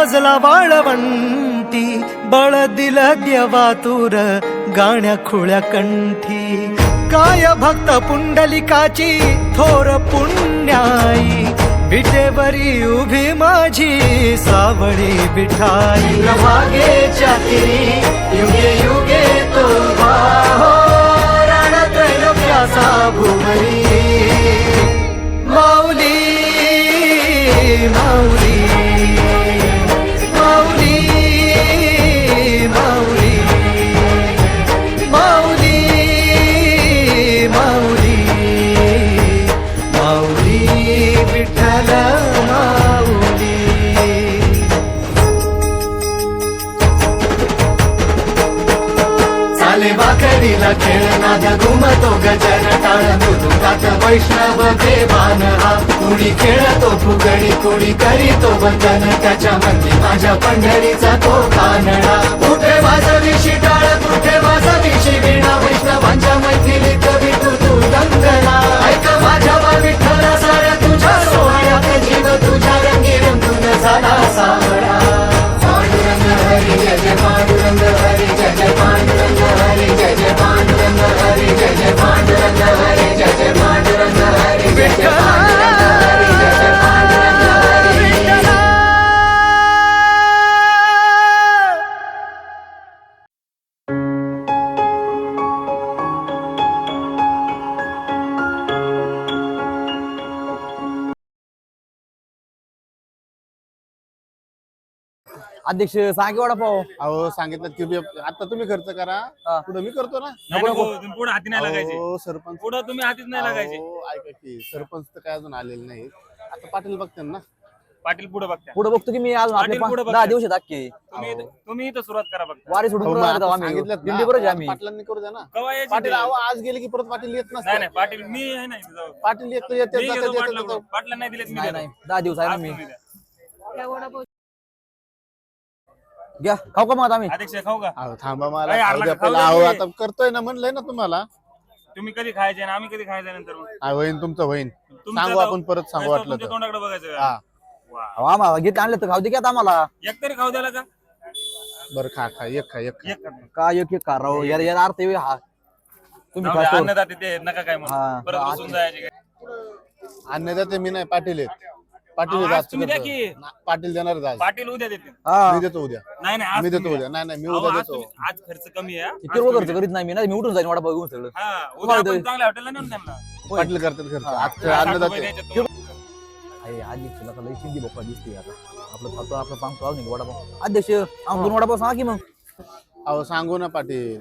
सजला वाळवंटी बळ दिलं देवातूर गाण्या खुळ्या कंठी. काय भक्त पुंडलिकाची थोर पुण्याई. विटेवरी उभी माझी सावळी बिठाई. मागेच्या युगे युगे तो उभा भुवरी माऊली माऊली. खेळतो गजर टाळ मृदुकात वैष्णव देवान हा. कुणी खेळतो फुगडी कुणी करीतो वंदन. त्याच्या मंदी माझ्या पंढरीचा तो कानडा. कुठे माझा वाजवी टाळ कुठे माझा वाजवी विणा? वैष्णवांच्या मैथिलीत विठू तू दंगला ऐका माझ्या वा विठ्ठला अध्यक्ष सांगे वडापाव. अहो सांगितलं की बी- आता तुम्ही खर्च करा. हा. पुढे मी करतो ना. नाही नको. तुम्ही पुढे हाती नाही लागायचे. अहो, सरपंच पुढे तुम्ही हातीच नाही लागायचे. अहो, ऐका की सरपंच तर काय अजून आलेले नाही आता पाटील बघते ना. पाटील पुढे बघता पुढे बघतो की मी अजून आपले पाटील पा- दहा. दिवस आहेत अख्खे. तुम्ही इथं- तुम्ही इथं सुरुवात करा बघता वारी सोडून अहो, आता आम्ही. सांगितलं आम्ही पाटलांनी करू द्या ना. कवा यायची पाटील? अहो आज गेले की परत पाटील येत नाही पाटील मी आहे नाही. पाटील येतो येते जातात, येतात. पाटला नाही दिलेत मी नाही देतो. नाही. दहा दिवस आहे ना आज मी. तुम्ही द्या. घ्या खाऊ का मग आम्ही अध्यक्ष खाऊ का अहो थांबा मला अरे, खाऊ आला द्या का? खाऊ पहिलं. द्या अहो की. आता करतोय ना म्हणलंय ना तुम्हाला तुम्ही कधी खायचे आणि आम्ही कधी खायचं नंतर मग? हा, होईन तुमचं होईन तुमचं सांगू. आपण परत सांगू वाटलं तुमच्या तर तोंडाकडे बघायचं हा वा. अहो, आम्हाला घेत आणले तर खाऊ दे की आता आम्हाला एक तरी खाऊ द्याला का बरं खा खा एक खा एक खा एक कर. का एक एक खा राव यार यार अर्थ आहे हा तुम्ही खातो अन्नदाते ते नका काय म्हणून हा. परत बसून जायचे काय. अन्नदाते मी नाही पाटील आहेत पाटील आज तुम्ही द्या. की. पाटील देणार आज. पाटील उद्या देतील. हा. मी देतो उद्या. नाही नाही आज मी देतो उद्या. द्या. नाही नाही मी अहो, उद्या आज देतो. तुम्ही- आज खर्च कमी आहे हा. आज तुम्ही खर्च करीत नाही मी नाही मी उठून जाईन वडापाव घेऊन सगळं. द्या. हा उद्या तुम्हाला आपण दे. चांगल्या हॉटेलला नेऊन त्यांना पाटील करतात खर्च. आज रुपये अन्नदाते द्यायचे तुम्ही. अरे अध्यक्ष लका लई शिंदी बोका दिसते आता. आपलं खातो आपलं सांगतो अजून एक वडापाव. अध्यक्ष आम्ही दोन वडापाव सांगा की मग. अहो सांगू ना पाटील.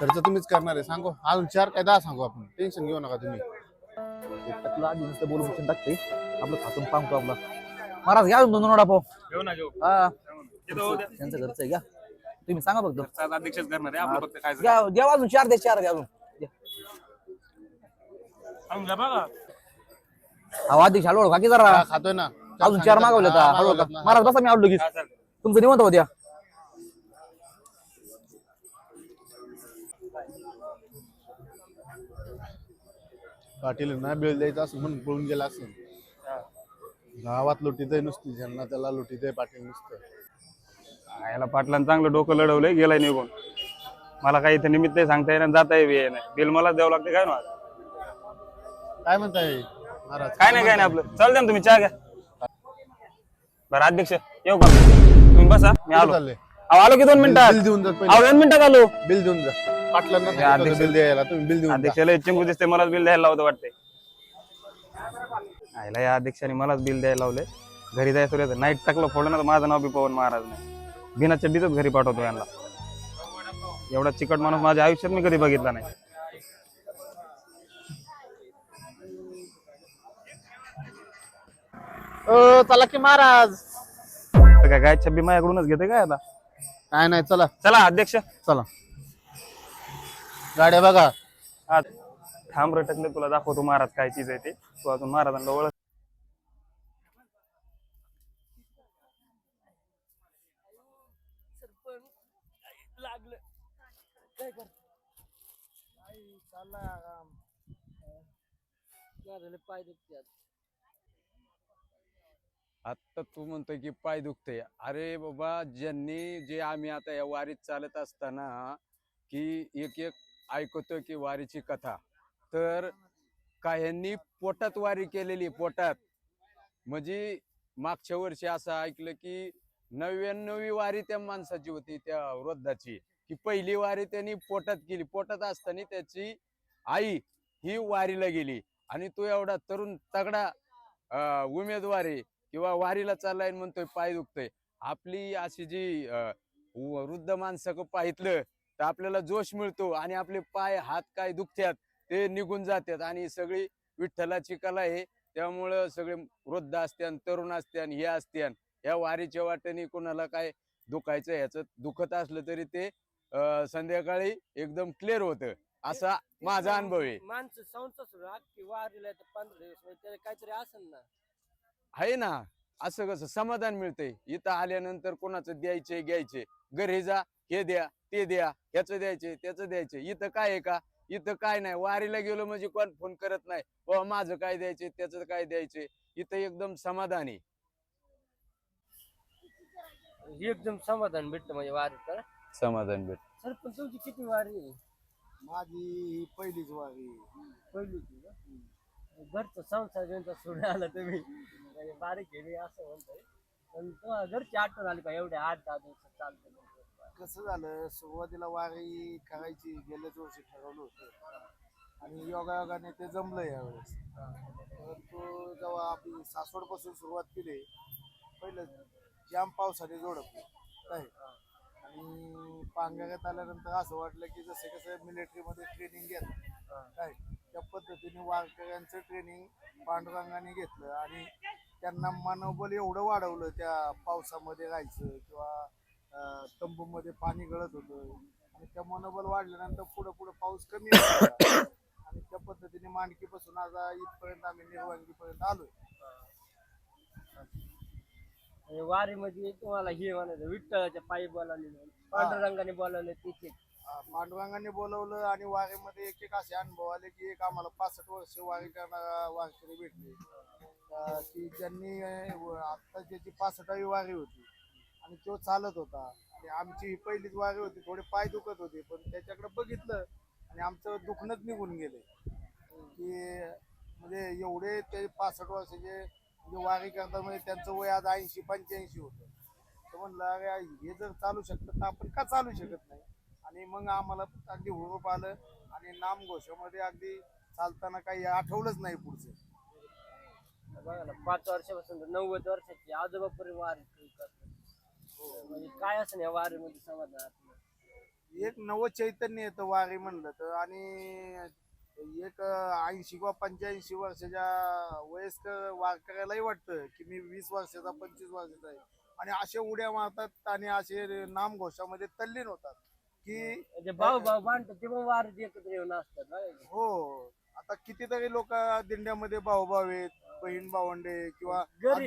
खर्च तुम्हीच करणार आहे. सांगू. अजून चार काय दहा सांगू आपण. टेन्शन घेऊ नका तुम्ही. आधी नुसतं बोलून टाकते आपलं खातून सांगतो आपला? महाराज घ्या अजून दोन वडापाव घेऊ ना घेऊ. हा. उद्या त्यांचं घरचं आहे घ्या. तुम्ही सांगा फक्त. अध्यक्षच करणार आहे आपलं फक्त खायचं घ्या घ्या अजून चार दे चार द्या अजून. द्या. घ्या बघा. अहो अध्यक्ष हळूहळू खा की जरा. हा, खातोय ना. अजून चार मागवले हा, तर हळूहळू मागवलेत खा. ना. महाराज बसा मी आलो लगेच. हा चालेल तुमचं निवंत होत्या पाटील ना बिल द्यायचं असं म्हणून पळून गेला असेल. गावात लुटीत नुसती ज्यांना त्याला लुटीत पाटील नुसतं. याला पाटलांनी चांगलं डोकं लढवलंय गेलाय निघून. मला काही इथे निमित्त सांगता येणार जाता येई नाही. बिल मला द्यावं लागते काय ना काय म्हणताय महाराज? काय नाही काय नाही आपलं. चालते ना तुम्ही चहा घ्या. बरं अध्यक्ष येऊ का? तुम्ही बसा मी आलो. चाललंय अहो, आलो की दोन मिनिटात. बिल देऊन जा अहो दोन मिनिटात आलो. बिल देऊन जा. पाटलांना अध्यक्ष- बिल द्यायला तुम्ही बिल देऊन जा. अध्यक्षाला चिंकू दिसते मलाच बिल द्यायला लावतं वाटतंय. आयला या अध्यक्षाने मलाच बिल द्यायला लावलंय घरी जायचं रे नाईट टाकलं फोडलं ना तर माझं नाव बी पवन महाराज नाही. बिना चड्डीतच घरी पाठवतो यांना. एवढा चिकट माणूस माझ्या आयुष्यात मी कधी बघितला नाही. चला की महाराज. तर काय गाय छब्बी माझ्याकडूनच घेते काय आता? काय नाही चला. चला अध्यक्ष. चला. गाड्या बघा. हा थांब रटकले तुला दाखवतो महाराज काय चीज आहे ते. तू अजून महाराजांना ओळख आता तू म्हणतोय की पाय दुखते अरे बाबा ज्यांनी जे आम्ही आता या वारीत चालत असताना की एक एक ऐकतोय की वारीची कथा. तर काहींनी पोटात वारी केलेली पोटात. म्हणजे मागच्या वर्षी असं ऐकलं की नव्याण्णवी वारी त्या माणसाची होती त्या वृद्धाची. की पहिली वारी त्यांनी पोटात केली. पोटात असताना त्याची आई ही वारीला गेली आणि तो एवढा तरुण तगडा अं, किंवा वारीला चाललाय म्हणतोय पाय दुखतोय. आपली अशी जी अं, वृद्ध माणसं पाहितलं तर आपल्याला जोश मिळतो आणि आपले पाय हात काय दुखतात ते निघून जातात आणि सगळी विठ्ठलाची कला आहे. त्यामुळं सगळे वृद्ध असत्यान तरुण असत्यान हे असत्यान या वारीच्या वाटेने कोणाला काय दुखायचं ह्याचं दुखत असलं तरी ते संध्याकाळी एकदम क्लिअर होतं. असा माझा अनुभव आहे. माणसं संस्था सुरू अख्खी वारीला येतात पंधरा दिवस म्हणजे त्याला काहीतरी असेल ना. आहे ना. असं कसं समाधान मिळतंय. इथं आल्यानंतर कोणाचं द्यायचे घ्यायचे घरी जा हे द्या ते द्या ह्याचं द्यायचे त्याचं द्यायचे इथं काय आहे का? इथं काय नाही. वारीला गेलो म्हणजे कोण फोन करत नाही. बाबा माझं काय द्यायचे त्याचं काय द्यायचे इथं एकदम समाधान आहे. एकदम समाधान भेटतं म्हणजे वारी तर समाधान भेट सर पण तुमची किती वारी आहे? माझी पहिलीच वारी. पहिलीची का? घरचं संसार ज्यांचा सोडून आला तुम्ही. म्हणजे बारीक आहे मी असं म्हणतोय. पण तुम्हाला घरची आठवण आली का? एवढ्या आठ दहा दिवसात चालतं कसं झालं सुरुवातीला वारी करायची गेल्याच वर्षी ठरवलं होतं. आणि योगायोगाने ते जमलं यावेळेस. परंतु जेव्हा आपली सासवडपासून सुरुवात केली पहिलं जाम पावसाने जोडप काय आणि पांगण्यात आल्यानंतर असं वाटलं की जसे कसं मिलिटरीमध्ये ट्रेनिंग घेत काय? त्या पद्धतीने वारकऱ्यांचं ट्रेनिंग पांडुरंगाने घेतलं आणि त्यांना मनोबल एवढं वाढवलं त्या पावसामध्ये राहायचं किंवा तंबूमध्ये पाणी गळत होतं. आणि त्या मनोबल वाढल्यानंतर पुढं पुढं पाऊस कमी आणि त्या पद्धतीने मांडकीपासून आज इथपर्यंत आम्ही निर्वांगीपर्यंत आलोय. आणि वारीमध्ये तुम्हाला हे म्हणायचं विठ्ठलाच्या पायी बोलावले पांडुरंगाने बोलावले तिथे पांडुरंगाने बोलवलं आणि वारीमध्ये एक एक असे अनुभव आले की एक आम्हाला पासष्ट वर्ष वारी करणारा वारकरी भेटले. की ज्यांनी आता ज्याची पासष्टावी वारी होती आणि तो चालत होता. आणि आमची ही पहिलीच वारी होती थोडे पाय दुखत होते पण त्याच्याकडे बघितलं आणि आमचं दुखणंच निघून गेले. की म्हणजे एवढे ते पासष्ट वर्षाचे म्हणजे वारी करतात म्हणजे त्यांचं वय आज ऐंशी पंच्याऐंशी होतं. तर म्हणलं अरे हे जर चालू शकतं तर आपण का चालू शकत नाही? आणि मग आम्हाला अगदी हुरूप आलं आणि नामघोषामध्ये अगदी चालताना काही आठवलंच नाही पुढचं. बघा ना पाच वर्षापासून तर नव्वद वर्षाची आजोबापर्यंत वारी करतात. म्हणजे काय असं या वारीमध्ये समाधान? एक नवं चैतन्य येतं वारी म्हणलं तर. आणि एक ऐंशी किंवा पंच्याऐंशी वर्षाच्या वयस्कर वारकऱ्यालाही वाटतं की मी वीस वर्षाचा पंचवीस वर्षाचा आहे. आणि असे उड्या मारतात आणि असे नामघोषामध्ये तल्लीन होतात की म्हणजे भाऊ भाऊ बांधतात ते पण वारीत एकत्र येऊन असतात बघा की. हो. आता कितीतरी लोक दिंड्यामध्ये भाऊभाऊ आहेत बहीण भावंडे किंवा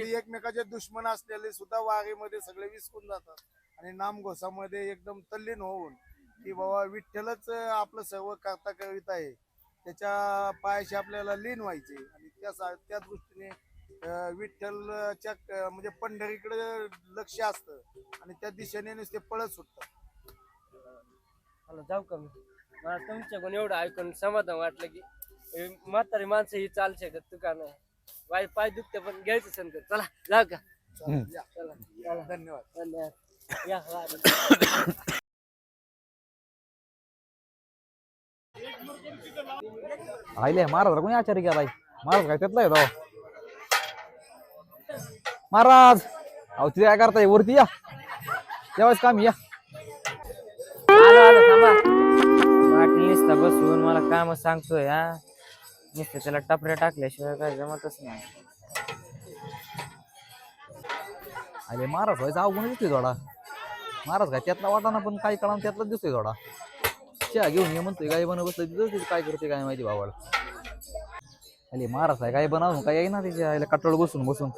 एकमेकाचे दुश्मन असलेले सुद्धा वारीमध्ये सगळे विसकून जातात. आणि नामघोषामध्ये एकदम तल्लीन होऊन की बाबा विठ्ठलच आपलं सर्व करता करीत आहे. त्याच्या पायाशी आपल्याला लीन व्हायचे. आणि त्या सा- त्या दृष्टीने विठ्ठलच्या म्हणजे पंढरीकडे लक्ष असतं. आणि त्या दिशेने नुसते पळत सुटतात. मला जाऊ का मी? मला तुमच्याकडून एवढं ऐकून समाधान वाटलं की हे म्हातारी माणसं ही चाल शकत तू का नाही वाई पाय दुखते पण घ्यायचं संकट चला जाऊ का? चला, या. चला चला. धन्यवाद. धन्यवाद. या. आहिले महाराज कोणी आचार्य केलाय महाराज काय त्यातला येतो महाराज! अहो तिथे काय करताय? वरती या. तेव्हाच काम या. आलो आलो थांबा. पाटील नुसता बसून मला काम सांगतोय हा. नुसतं त्याला टपऱ्या टाकल्याशिवाय काय जमतच नाही. आले महाराज व्हायचा अवगुण दिसतोय थोडा. महाराज काय त्यातला वाटाना पण काही कळा त्यातला दिसतोय थोडा. चहा घेऊन ये म्हणतोय काय बनव बसलं तिथं तिथे काय करते काय माहिती भावाला अरे महाराज आहे काय बनवून काय येईना तिच्या आईला कटोळ बसून बसून.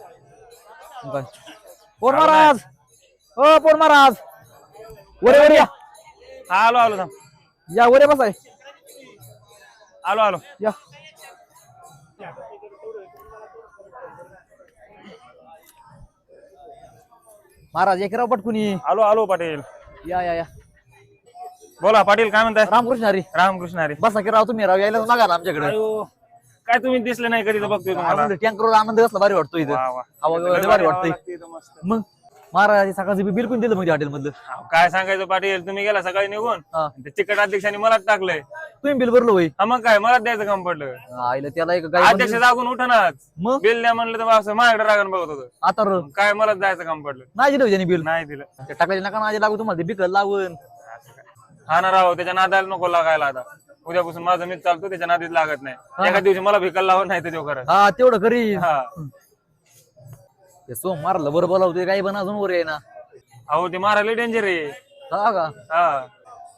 काय? पोर महाराज! ओ पोर महाराज! वरे वरे या. हा आलो आलो थांब. या वरे बसाय. आलो आलो. या. महाराज एक राव पटकुनी. आलो आलो पाटील. या या या. बोला पाटील काय म्हणताय? रामकृष्ण हरी. रामकृष्ण हरी. बसा की राव तुम्ही राव यायला ना आमच्याकडे. अयो काय तुम्ही दिसले नाही कधी तर बघतोय तुम्हाला. टँकरवर आनंद कसला भारी वाटतो इथं. वा, वा. हवा लय वगैरे भारी वाटतंय. मग महाराज सकाळचं बी बिलकुल दिलं म्हणजे हॉटेल मधलं अहो, काय सांगायचं पाटील तुम्ही गेला सकाळी निघून हा. ते चिकट अध्यक्षांनी मलाच टाकलंय. तुम्ही बिल भरलो होई हा मग काय मलाच द्यायचं काम पडलं. आईला त्याला एक गाय अध्यक्ष. जागून उठनाच. मग? बिल द्या म्हणलं तर असं माझ्याकडे रागण बघत होतं. आता र- काय मलाच द्यायचं काम पडलं. नाही दिलं बिल? नाही दिलं. टाकायचे नका माझे लागू तुम्हाला ते बिकल लावून हा ना राव त्याच्या नादाला नको लागायला आता. उद्यापासून माझं मीच चालतो त्याच्या नादीत लागत नाही. एका दिवशी मला भिकल लावत नाही ते खरं हा तेवढं करी हा. ते सोम मारलं बरं बोलावतोय काही पण अजून वर ना अहो ते मारायला डेंजर आहे. हा का? हा.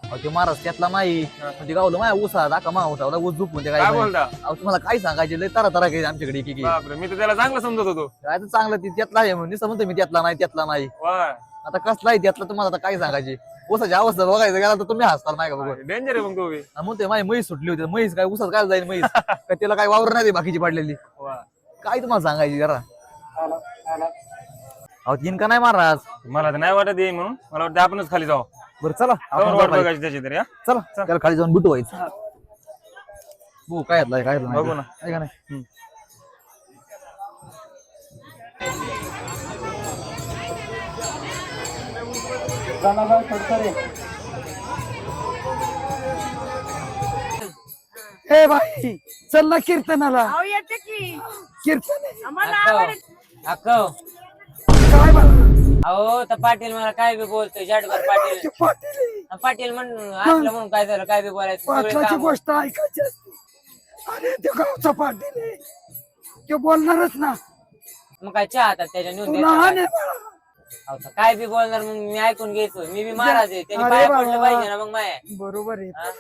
अहो, ते महाराज त्यातला नाही. ते गावलं माझ्या ऊसा दाखा मा होता ऊस झोपून ते काय काय बोलता? अहो तुम्हाला काय सांगायचे लय तारा तारा काही आमच्याकडे की बापरे मी तर त्याला चांगलं समजत होतो. काय तर चांगलं ते त्यातला आहे म्हणून म्हणतो मी त्यातला नाही त्यातला नाही. वा आता कसला आहे त्यातला तुम्हाला आता काय सांगायचे? ऊसाची अवस्था बघायचं गेला तर तुम्ही हसताल नाही का बघ डेंजर आहे मग तो बी. म्हणते माझी म्हैस सुटली होती. म्हैस काय उसात काय जाईल म्हैस? काय त्याला काय वावर नाही ते बाकीची पाडलेली? वा. काय तुम्हाला सांगायची जरा? अहो तीन का नाही महाराज मला तर नाही वाटत येईल म्हणून. मला वाटतं आपणच खाली जाऊ. बरं चला. आपण वाट. बघायची त्याची तरी हा? चला. त्याला खाली जाऊन बुटू व्हायचं हो काय घेतलाय काय घेतलं बघू ना. आहे का नाही? ए भाई चल ना कीर्तनाला. अहो येते की. कीर्तन काय अहो तर पाटील मला काय बी बोलतोय जाटभर पाटील. पाटील पाटील. म्हणून असलं म्हणून काय झालं काय बी बोलायचं सगळे पाटलाची काम. गोष्ट ऐकायची असते. अरे ते गावचा पाटील आहे. ते बोलणारच ना. मग काय चहा आता त्याच्या नेऊन तू द्यायचं लहान काय? आहे बाळा. अहो, तर काय बी बोलणार मग मी ऐकून घ्यायचो. मी बी महाराज आहे त्यांनी अरे पाया बाबा. पडलं पाहिजे ना मग माया. बरोबर आहे. हा?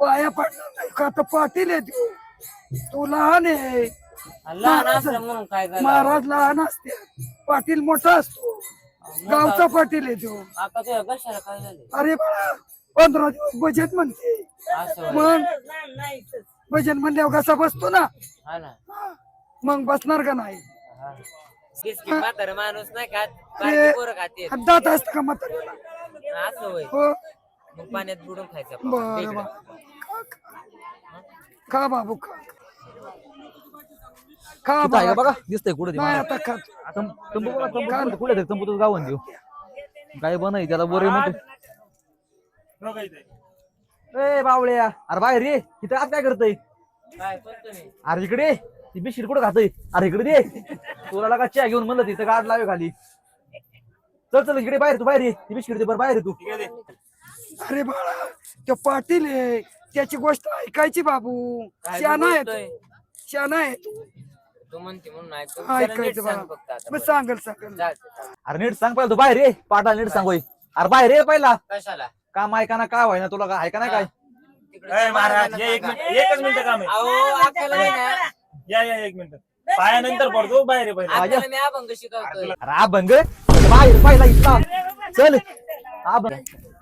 पाया नाही का? आता पाटील आहे तू. तू लहान आहे. लहान असलं म्हणून काय झालं? महाराज लहान असते. पाटील मोठा असतो. गावचा पाटील आहे तो. आता तुझ्या कशाला काय झाले? अरे बाळा पंधरा दिवस बजेट म्हणते. असं होय. मग? बजेट म्हणल्यावर कसा बसतो ना? हा ना. मग बसणार का नाही? म्हातारा माणूस नाही खात ते बारकी पोरं खाते दात असतं का म्हाताऱ्याला असं होय हो मग पाण्यात बुडून खायचं आपण. बरं इकडं. बा खा, खा. खा बाबू खा खा तिथं आहे का बाबा बघा दिसतंय कुठे नाही आता खा तंबू बघा, तंबू कुठे- कुठे तरी तंबू गावन देऊ काय बनय त्याला बोरे म्हणतो ए बावळ्या अरे बाहेर रे इथं आज काय करतय काय करतो मी अरे इकडे. ती बिस्किट कुठं खातय? अरे इकडे दे. तुला लागा चहा घेऊन म्हणलं तिथं गाड लावे खाली. चल चल इकडे बाहेर तू बाहेर ये. ती बिस्किट दे बरं बाहेर ये तू. अरे बाळा तो पाटील आहे. त्याची गोष्ट ऐकायची बाबू. काय शाना आहे बोलतोय? शाना आहे तू. तू म्हणते म्हणून ऐकतो. जरा नीट ऐकायचं सांग बाळा. फक्त आता मग बरं. सांगल सांगल. चालतंय, चालतंय. अरे नीट सांग पहिला तू बाहेर ये. पाटा नीट सांगोय अरे बाहेर ये पहिला. कशाला? काम ऐका ना काय व्हायना तुला काय ऐका ना काय? तिकडे महाराज ये एक मिनिट एकच मिनिट काम आहे. अहो अक्काला नाही ना. या या एक मिनिट. पायानंतर पडतो बाहेर मी अभंग शिकवतोय. अरे अभंग? बाहेर पहिला इथला. चल. अभंग.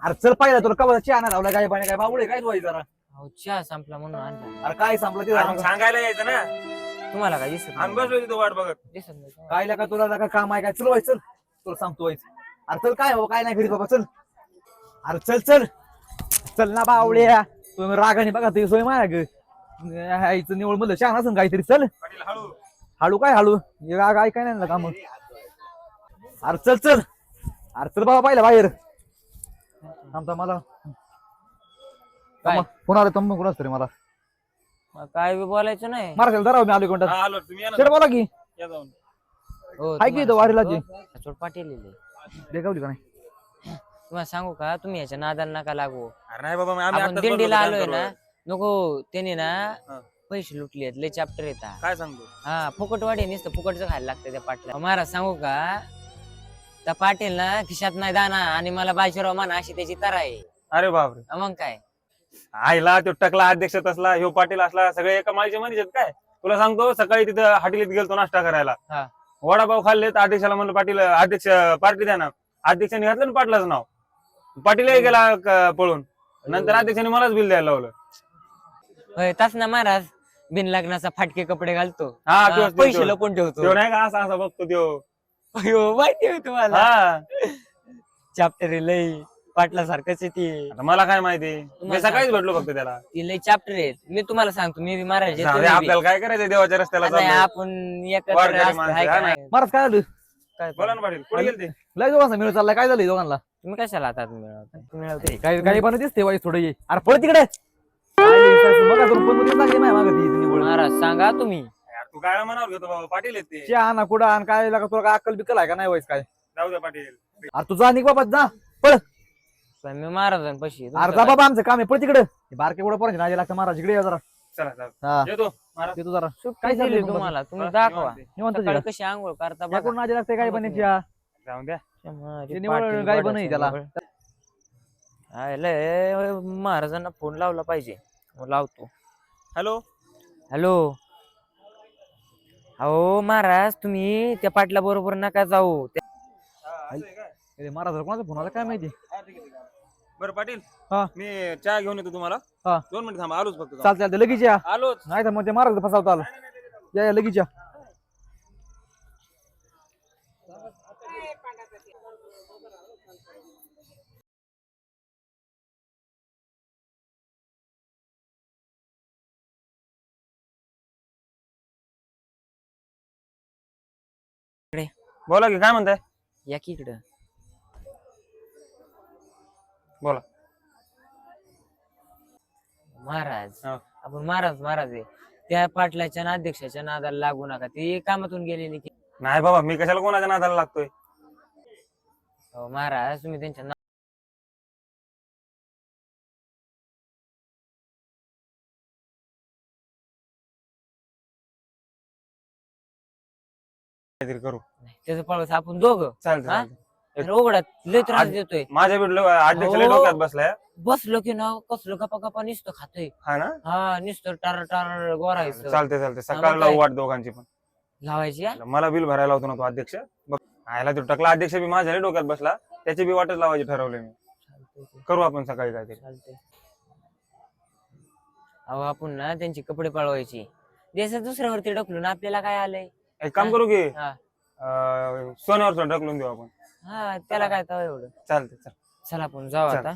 अरे चल पहिला तुला कवा चहा लावला काय पाणी काय बाबुळे काय व्हायचं जरा? अहो चहा संपला म्हणून आणला. अरे काय संपलं ते. मग सांगायला यायचं ना. तुम्हाला काय दिसत आम्ही नाही? बसलो तिथं वाट बघत. दिसत नाही तुम्हाला? काय लागा तुला लागा काम आहे काय चल व्हायचं चल. तुला सांगतो व्हायचं अरे चल काय बाबा काय नाही घरी बाबा चल. अरे चल चल. चल ना बावळ्या. तुम्ही रागाने बघा ते सोय माया आईचं निवड म्हणलं छान असं काहीतरी चल. हळू हळू काय हळू हे राग ऐकाय नाही ना काम अरे चल चल. अरे चल बाबा पाहिलं बाहेर. थांबता मला. काय? आला? तंबू कोणाच तरी मला? मग काय बी बोलायचं नाही. मारा त्याला धराव मी आलो कोणता हा आलो तुम्ही या ना. चल बोला की. या जाऊन. हो, हाय की इथं तुम्हाला वारीला सांगतो, पाटील लिहिले देखावली का नाही? तुम्हाला सांगू का? तुम्ही याच्या नादाला नका लागू. अरे नाही बाबा मग आम्ही आपण आत्ताच दिंडीला आलोय ना. नको त्याने ना हा. पैसे लुटले लय चॅप्टर येतात. काय सांगतो? हा फुकटवाडी नुसतं फुकटचं खायला लागतं त्या पाटला महाराज सांगू का? त्या पाटील ना खिशात नाही दाना आणि मला बाजीराव म्हणा अशी त्याची तरा आहे. अरे बापरे. हा मग काय? आईला तो टकला अध्यक्ष तसला ह्यो पाटील असला सगळे एका माळीचे मनीष आहेत काय? तुला सांगतो सकाळी तिथं हाटीलीत गेलतो नाश्ता करायला. हा. वडापाव खाल्ले तर अध्यक्षाला म्हणलं पाटील अध्यक्ष पार्टी द्या ना. अध्यक्षाने घातलं ना पाटलाचं नाव. पाटीलही गेला क- पळून. नंतर अध्यक्षाने मलाच बिल द्यायला लावलं. होय तास ना महाराज. बिन लग्नाचा फाटके कपडे घालतो. हा हा, पैसे. लपून ठेवतो. नाही का? असा असा बघतो त्यो अयो, माहिती आहे तुम्हाला? हा. चॅप्टर लय पाटला सारखंच आहे ती. आता मला काय माहिती? मी तुम्हाला सकाळीच. भेटलो फक्त त्याला. ती लय चॅप्टर आहेत मी तुम्हाला सांगतो मी बी महाराज आहे, तुम्ही बी. आपल्याला काय करायचं देवाच्या रस्त्याला चाललोय. आपण एकत्र वारकरी असतो, माणसं, हाय का हा? नाही? महाराज काय झालं? काय बोला ना पाटील कुठे गेलते? लय दोघांचा मिळून चाललाय. काय झालं दोघांना? तुम्ही कशाला आता मिळवता काही पण दिसते वाईस थोडं ये. अरे पळ तिकडे. लागली नाही मागं ती इथं निवड. महाराज सांगा तुम्ही. यार, तू काय मनावर घेतो बाबा पाटील आहेत ते. चहा ना कुठं आणि काय लागा तुला काय अक्कल बिक्कल आहे का नाही व्हायच काय? जाऊ द्या पाटील. अरे निघ बाबा जा. पळ. पण मी महाराजांपाशी आहे. अरे जा काय? बाबा आमचं काम आहे. पळ तिकडे. बारके कुठं पोरांचे नाजे लागतं महाराज. इकडे ये जरा. चला चला. हा. येतो महाराज. जरा. काय दिली? तुम्हाला. तुम्ही दाखवा. निवांत सकाळी. कशी आंघोळ करता कोण नाजे लागते काय बनायची द्या. ते गाय बनही त्याला. महाराजांना फोन लावला पाहिजे. लावतो हॅलो हॅलो अहो महाराज तुम्ही त्या पाटला बरोबर नका जाऊ त्या- अरे महाराज कोणाचा फोन आला काय माहिती बरं पाटील हा. मी चहा घेऊन येतो तुम्हाला हा. दोन मिनिट थांबा आलोच फक्त जाऊन. चालतं चालतं लगेच या आलोच नाही तर मग ते महाराज फसावता आलं या या लगेच या बोला की काय म्हणताय? या की इकडं. बोला. महाराज हा. आपण महाराज महाराज आहे. त्या पाटलाच्या ना अध्यक्षाच्या नादाला लागू नका. ती कामातून गेलेली की. नाही बाबा मी कशाला कोणाच्या नादाला लागतोय? अहो, महाराज तुम्ही त्यांच्या काहीतरी करू. त्याचं पळस आपण दोघं. चालतं हा? चालतं. एक- अरे उघडात लय त्रास देतोय. माझ्या अध्यक्ष लय हो. डोक्यात बसलाय. बसलो की ना कसलं गपा गपा नुसतं खातोय. हा ना? हा नुसतं टार टार गोरायचं. चालते चालते मग सकाळला काय? वाट दोघांची पण. लावायची हा? मला बिल भरायला होतो ना तो अध्यक्ष. बघ आयला तो टकला. अध्यक्ष बी माझ्या लय डोक्यात बसला. त्याची बी वाटच लावायची ठरवले मी. चालतंय. करू आपण सकाळी काहीतरी. चालतंय. अहो आपण ना त्यांची कपडे पळवायची. देशात दुसऱ्यावरती ढकलून आपल्याला काय आलंय? एक काम करू की? हा. अं, सोन्यावर सोन ढकलून देऊ आपण. हा त्याला काय तवा एवढं. चालते चल. चला आपण जाऊ चल. आता.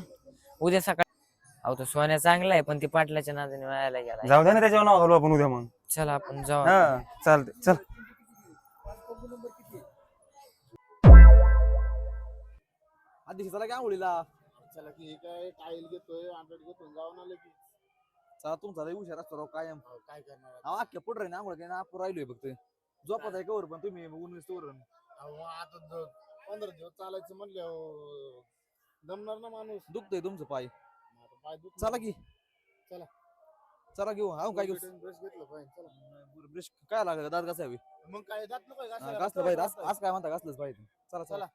उद्या सकाळी अहो तो सोन्या चांगला आहे पण ती पाटलाच्या नादाने व्हायला गेला जाऊ दे ना त्याच्यावर नाव घालू आपण उद्या मग. चला आपण जाऊ आता. हा चालते चल. आधी चला काय आंघोळीला. चला की हे काय टाईल घेतोय आंबेड घेतोय जाऊन आले की चला तुमचा हुशार असतो राव कायम. काय करणार अख्ख्या पुढे आंघोळ काय ना आपण राहिलोय फक्त झोपत आहे कवर पण तुम्ही उन्नीस तोवर अहो आता पंधरा दिवस चालायचं म्हणलं जमणार ना माणूस. दुखतंय तुमचं पाय. मग आता पाय दुखले. चला की. चला. चला घेऊ. हा काय घेऊ? ब्रश घेतलं पाहिजे. चला. ब्रश काय लागलं? दात कसा हवी मग काय जात नको घासायला? घासलं पाहिजे. आज आज काय म्हणता घासलंच पाहिजे. चला. चला.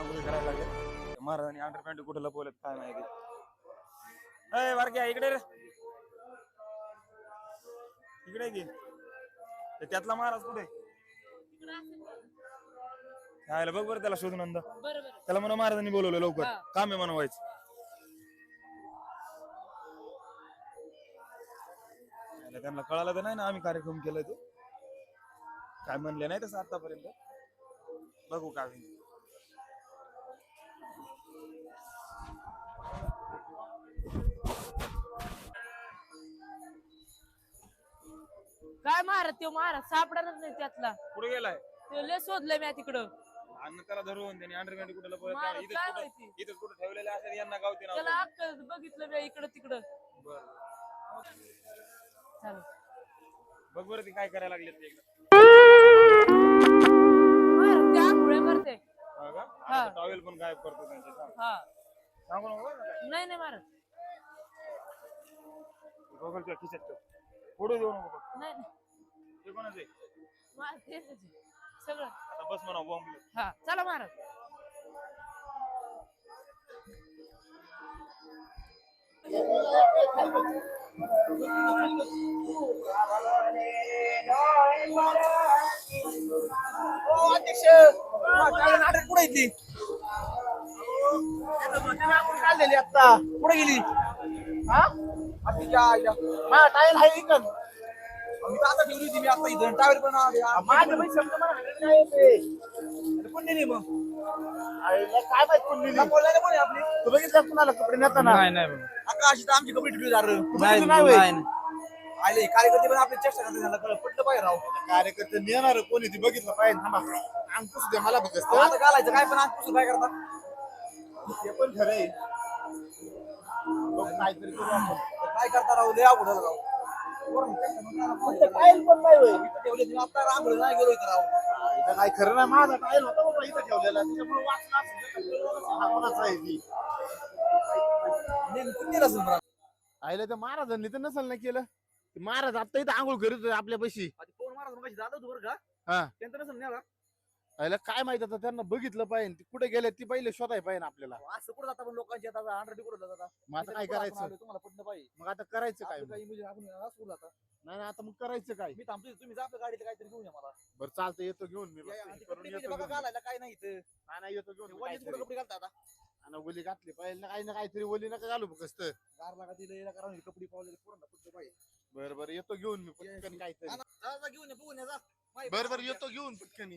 आंघोळी करायला लागले. महाराजांनी अंडरपॅन्ट कुठे लपवलेत काय माहिती. अय बारक्या इकडे रे. इकडे की त्यातला महाराज कुठे? खायला बघ बरं त्याला शोधून अंदा त्याला म्हणा महाराजांनी बोलवलं लवकर. काम आहे म्हणा व्हायचं त्यांना कळालं तर नाही ना आम्ही कार्यक्रम केलाय तो. काय म्हणले नाही तसं आतापर्यंत. बघू काय काय महाराज तो महाराज सापडणार नाही त्यातला. कुठे गेलाय. तो लय शोधलंय मी तिकडं. त्याला धरून त्यांनी अंडरग्राउंड कुठे लपवलं महाराज इथं काय कुठं माहिती? इथं कुठं ठेवलेले असेल यांना गावते नाव त्याला अक्कल बघितलं मी इकडं तिकडं. चालेल. बघ बरं ते काय करायला लागले ते एकदा. महाराज त्या आंघोळ्या करते. हा का? हा. आता टॉवेल पण गायब करतो त्यांचे. सांग. हा. सांगू नको बरं. का काय. नाही नाही महाराज गोगलच्या खिशात ठेव. फोडू देऊ नको. नाही नाही. ते कोणाचं आहे? महाराज तेच आहे. सगळं. आता बस म्हणा हा चला महाराज. अध्यक्ष! कुठे ती काढलेली आता. कुठे गेली. हा? माझा टायर आहे इकडं. मी आता ठेवली होती मी आता इथं टायर पण पैसे येते कोण नेली मग. काय माहीत कोण नेली बोलायला कोणी आपली? तू बघितलं कुणाला कपडे नेताना? नाही नाही आकाश इथं आमची कपडे ठेवली दार. नाही आले कार्यकर्ते पण आपली चेष्टा करते त्याला कळलं? पटलं पाहिजे राव. कार्यकर्ते नेणार कोणी ती बघितलं पाहिजे थांबा. अंकुश दे मला बघ आता घालायचं? काय पण अंकुश काय करता ते पण खरं आहे. काहीतरी करू आपण. काय करता राहू? दे अवघड राव टाईल पण नाही होय. इथं ठेवले तुम्ही आता रांगोळी नाही गेलो इथं राव इथं काय खरं नाही. माझा टाईल होता बाबा इथं ठेवलेला. त्याच्यामुळे वाचला. हा आहे ती? असेल राव. आईला तर महाराजांनी तर नसेल ना केलं. ते महाराज आता इथं आंघोळ करीत होते आपल्या पैशी आधी पवन महाराज मगाशी जात होतो बरं का? हा. त्यांचं नसेल न्याला आईला काय माहीत आता त्यांना बघितलं पाहिजे. ती कुठे गेले ती पहिले शोधाय पाहिजे आपल्याला. असं कुठं जाता पण लोकांची आता? हंड्रेड कुठं जातात मग आता काय करायचं? तुम्हाला पटलं पाहिजे. मग आता करायचं काय? काही म्हणजे आपण असं कुठं जाता? नाही नाही, आता मग करायचं काय? मी थांबतो तुम्ही जा आपल्या गाडीत काहीतरी घेऊन या मला. बरं चालतं येतो घेऊन मी बघा. घालायला काय नाही येतो घेऊन. कपडे घालता आता. आणि ओली घातली पाहिजे ना काही ना काहीतरी ओली नका घालू फक्त. गार लागा तिला याला करा हे कपडे पावलेले पूर्ण पटलं पाहिजे. बरं बरं येतो घेऊन मी पटकन काहीतरी. घेऊन बघून बरं बरं येतो घेऊन पटकन.